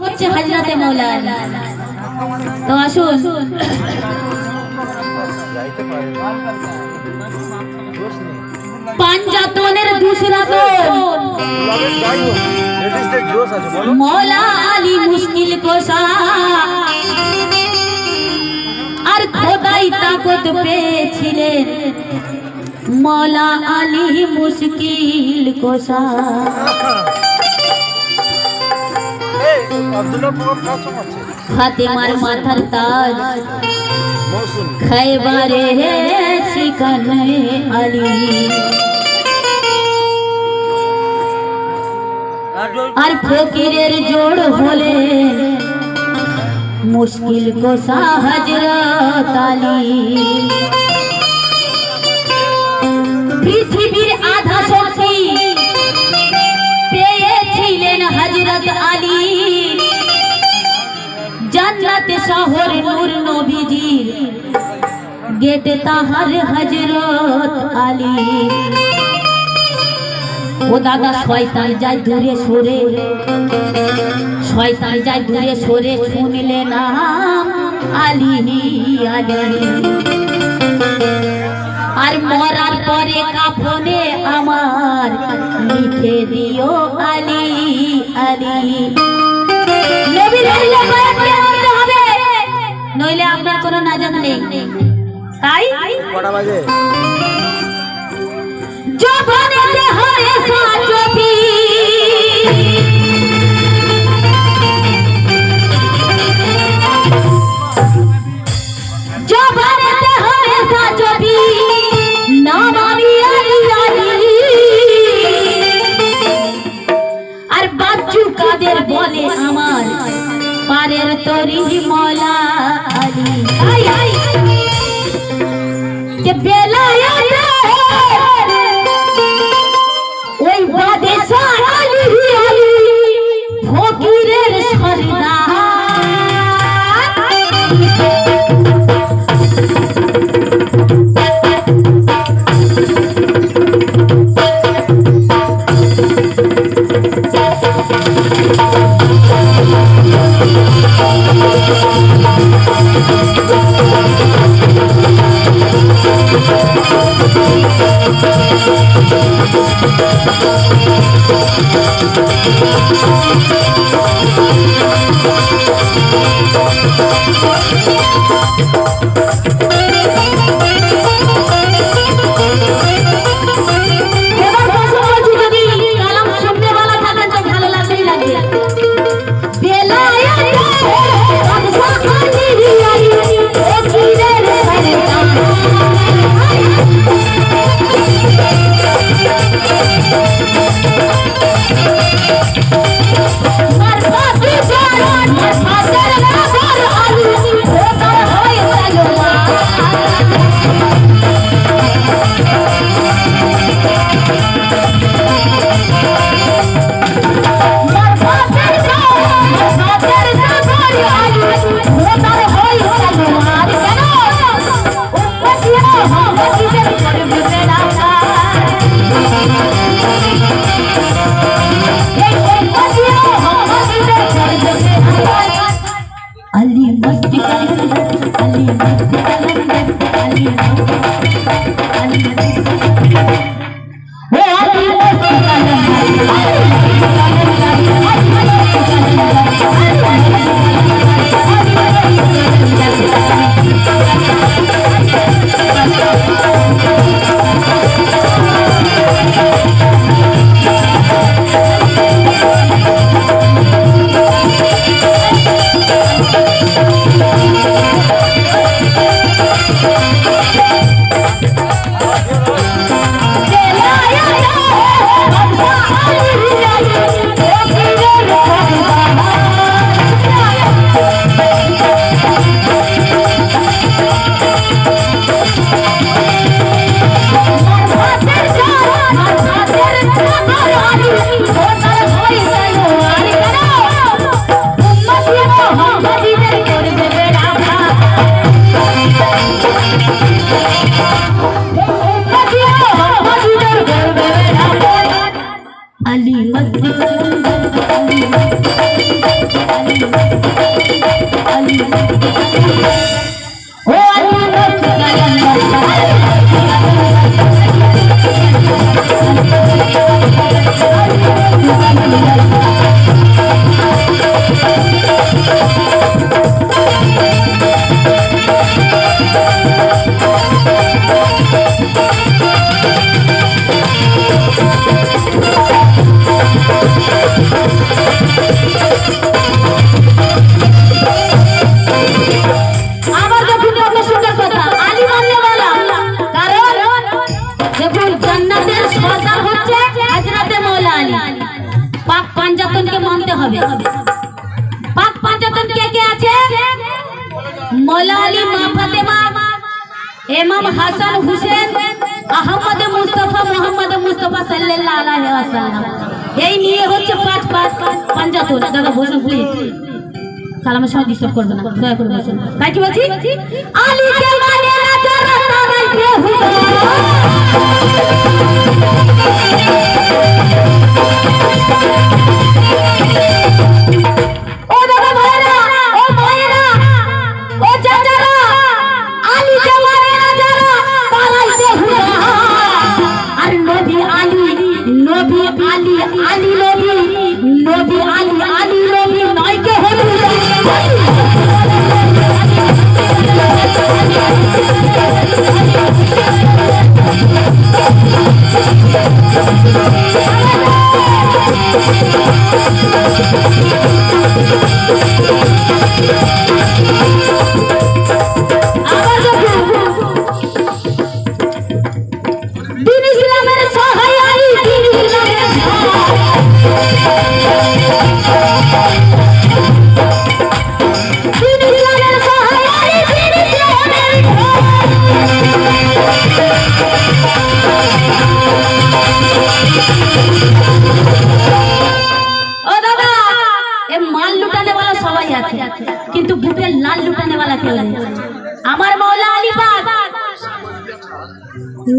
হচ্ছে হাজরাতে মৌলানা। তো আসুন। পাঞ্জাতনের দুসরা মৌলা আলী মুশকিল কোষা। আর খোদাই তাকত পেয়েছিলেন মৌলা আলী মুশকিল কোষা। ফাতেমার মাথার তাজ। খাইবারে শিকান আলী। আর ফকিরের জোড় হলে মুশকিল কোসা হজরত আলী পৃথিবীর শহর নূর নবীজির। গেট তাহার হজরত আলী। ও দাদা, শয়তান যায় দূরে সরে। শয়তান যায় দূরে সরে, শুনলে নাম আলী আলী। আর মরার পরে কাফনে আমার লিখে দিও আলী আলী। কোনো নাজাত নেই তাই? কটা বাজে? জবানেতে হয় সাজবি জবানেতে হয় সাজবি নাম আমি আলী আলী আর বাচ্চু কাদের বলে আমার? পারের তরি মলা আলী আই Thank अली मस्जिद अली मस्जिद अली मस्जिद अली मस्जिद। কালামের সময় ডিস্টার্ব করবে না দয়া করে বসুন। তাই কি বলছি? আলী কে মানে না যারা তারাই বেহুদা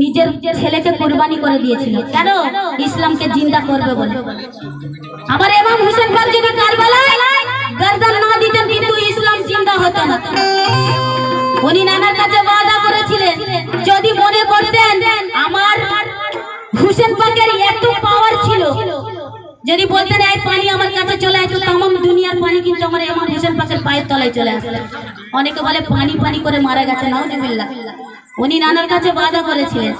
নিজের ছেলেকে কুরবানি করে দিয়েছিল। কেন? ইসলামকে জিন্দা করবে বলে। আমার ইমাম হোসেন পাক যদি কারবালায় না দিতেন, কিন্তু ইসলাম জিন্দা হতো না। উনি নানার কাছে করেছিলেন, যদি মনে করতেন আমার হুসেন পাকের এত পাওয়ার ছিল, যদি বলতেন, এই পানি আমার কাছে চলে আসতো তামাম দুনিয়ার পানি কিন্তু আমার ইমাম হোসেন পাকের পায়ের তলায় চলে আসতো অনেকে বলে, পানি পানি করে মারা গেছে, নাউজুবিল্লাহ। উনি নানার কাছে বাধা করেছিলেন।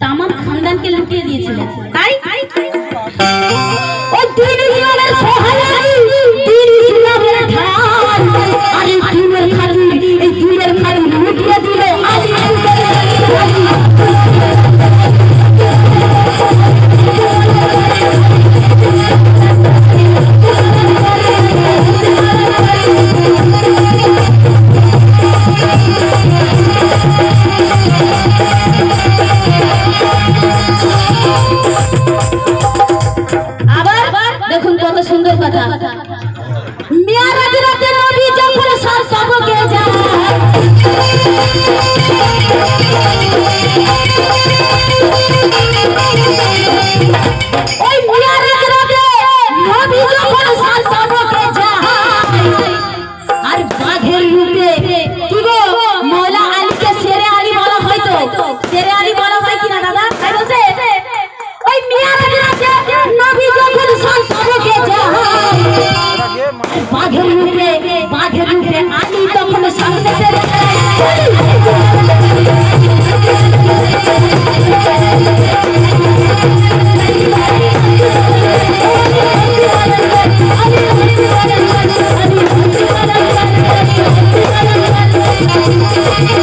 তামাম খানদানকে লুটিয়ে দিয়েছিলেন। তাই? দিল। আলী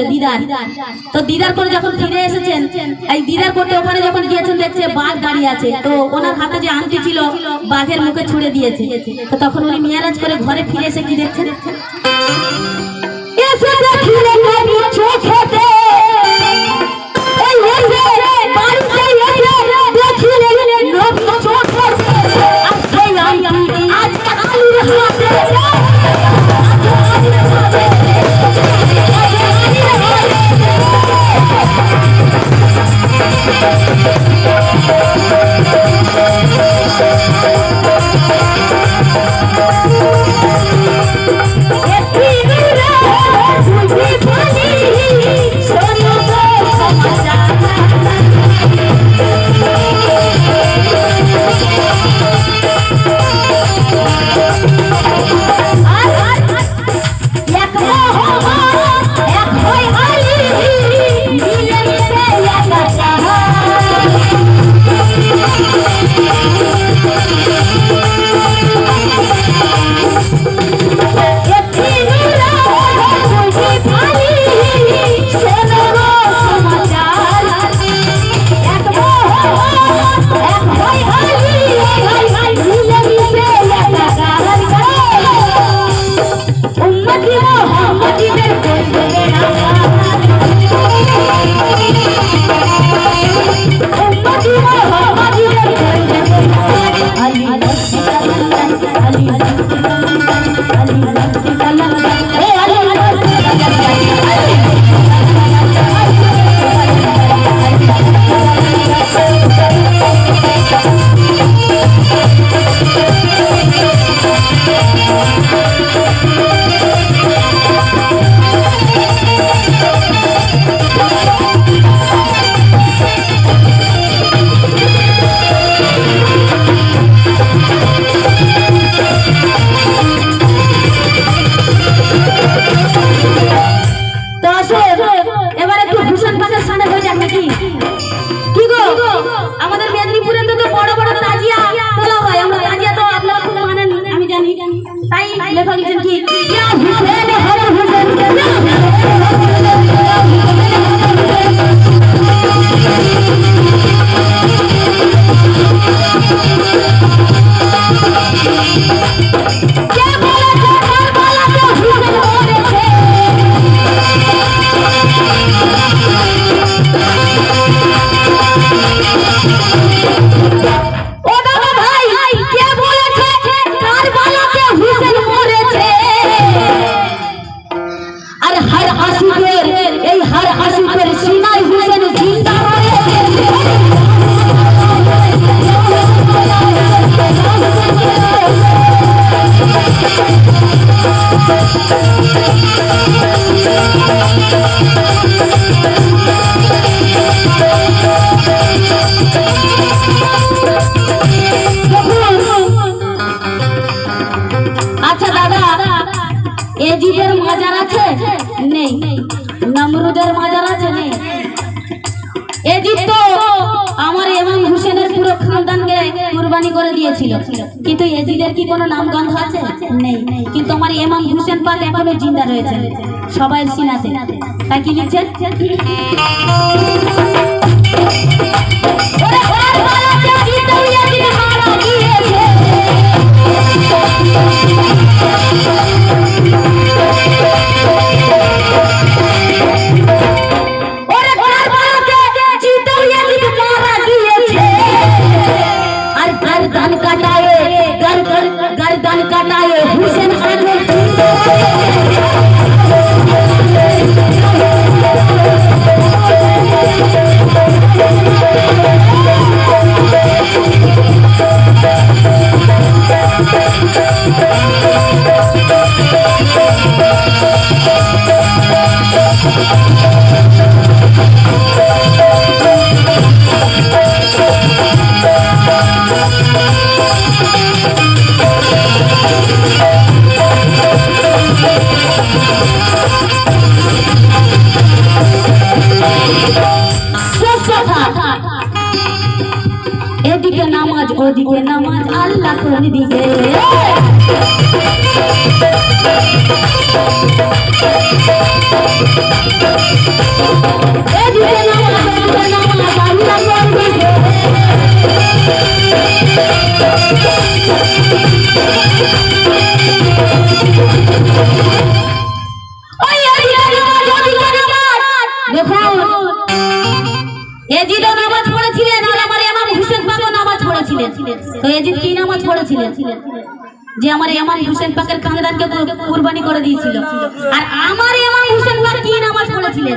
করতে দিদার, তো দিদার করে যখন ফিরে এসেছেন, এই দিদার করতে ওখানে যখন গিয়েছেন, দেখছে বাঘ দাঁড়িয়ে আছে। তো ওনার হাতে যে আংটি ছিল, বাঘের মুখে ছুড়ে দিয়েছে। তো তখন উনি মেয়ারাজ করে ঘরে ফিরে এসে কি দেখছেন? লেখা লিখেছেন কি? আশিকের এই হার আশিকের সিনাই হুসেন জিন্দা Thank you. করে দিয়েছিল। কিন্তু এজিদের কি কোনো নাম গন্ধ আছে? নেই। কিন্তু আমার এমাম হুসেন পাল এখনও জিন্দা রয়েছে সবাই সিনাতে। তাই কি লিখছেন? এদিকে নামাজ ওদিকে নামাজ আল্লাহ দিকে তো এজিদ কি নামাজ পড়েছিলেন? যে আমার এমাম হুসেন পাকের খানদানকে কুরবানি করে দিয়েছিল। আর আমার এমাম হোসেন পাক কি নামাজ পড়েছিলেন?